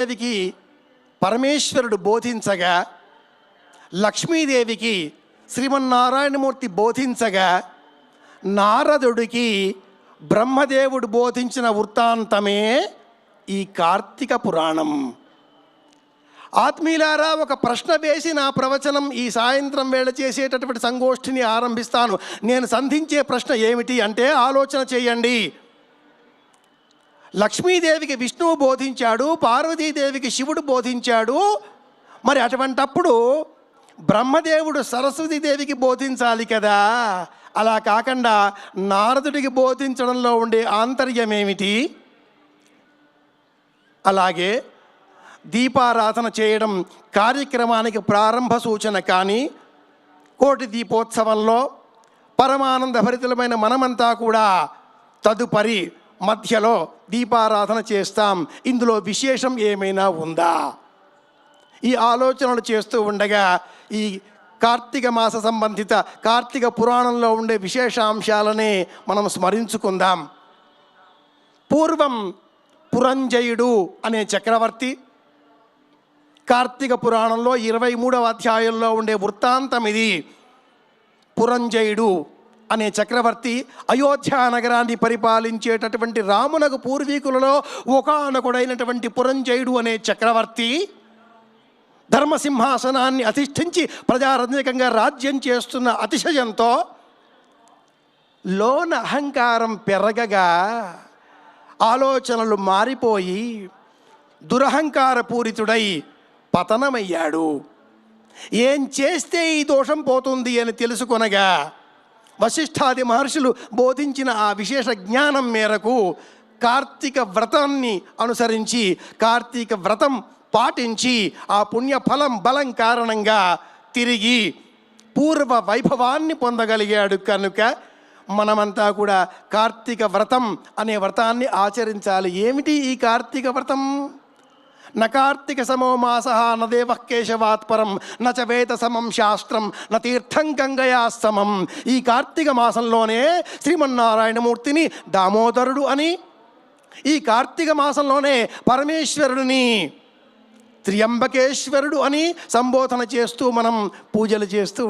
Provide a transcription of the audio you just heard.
దేవికి పరమేశ్వరుడు బోధించగా లక్ష్మీదేవికి శ్రీమన్నారాయణమూర్తి బోధించగా నారదుడికి బ్రహ్మదేవుడు బోధించిన వృత్తాంతమే ఈ కార్తీక పురాణం. ఆత్మీయులారా ఒక ప్రశ్న వేసి నా ప్రవచనం ఈ సాయంత్రం వేళ చేసేటటువంటి సంగోష్ఠిని ఆరంభిస్తాను. నేను సంధించే ప్రశ్న ఏమిటి అంటే ఆలోచన చేయండి. లక్ష్మీదేవికి విష్ణువు బోధించాడు పార్వతీదేవికి శివుడు బోధించాడు. మరి అటువంటప్పుడు బ్రహ్మదేవుడు సరస్వతీదేవికి బోధించాలి కదా. అలా కాకుండా నారదుడికి బోధించడంలో ఉండే ఆంతర్యం ఏమిటి అలాగే దీపారాధన చేయడం కార్యక్రమానికి ప్రారంభ సూచన కానీ కోటి దీపోత్సవంలో పరమానంద భరితులమైన మనమంతా కూడా తదుపరి మధ్యలో దీపారాధన చేస్తాం. ఇందులో విశేషం ఏమైనా ఉందా? ఈ ఆలోచనలు చేస్తూ ఉండగా ఈ కార్తీక మాస సంబంధిత కార్తీక పురాణంలో ఉండే విశేషాంశాలనే మనం స్మరించుకుందాం. పూర్వం పురంజయుడు అనే చక్రవర్తి కార్తీక పురాణంలో ఇరవై మూడవ అధ్యాయంలో ఉండే వృత్తాంతం ఇది పురంజయుడు అనే చక్రవర్తి అయోధ్య నగరాన్ని పరిపాలించేటటువంటి రామునకు పూర్వీకులలో ఒకనొకడైనటువంటి పురంజయుడు అనే చక్రవర్తి ధర్మసింహాసనాన్ని అధిష్ఠించి ప్రజారంజకంగా రాజ్యం చేస్తున్న అతిశయంతో లోన అహంకారం పెరగగా ఆలోచనలు మారిపోయి దురహంకారపూరితుడై పతనమయ్యాడు. ఏం చేస్తే ఈ దోషం పోతుంది అని తెలుసుకొనగా వశిష్ఠాది మహర్షులు బోధించిన ఆ విశేష జ్ఞానం మేరకు కార్తీక వ్రతాన్ని అనుసరించి కార్తీక వ్రతం పాటించి ఆ పుణ్యఫలం బలం కారణంగా తిరిగి పూర్వ వైభవాన్ని పొందగలిగాడు కనుక మనమంతా కూడా కార్తీక వ్రతం అనే వ్రతాన్ని ఆచరించాలి. ఏమిటి ఈ కార్తీక వ్రతం? న సమో మాస న దేవ కేశవాత్ పరం న చ వేద సమం శాస్త్రం న తీర్థం గంగయా సమం ఈ కార్తీక మాసంలోనే శ్రీమన్నారాయణమూర్తిని దామోదరుడు అని ఈ కార్తీక మాసంలోనే పరమేశ్వరుడిని త్ర్యంబకేశ్వరుడు అని సంబోధన చేస్తూ మనం పూజలు చేస్తూ ఉంటాం.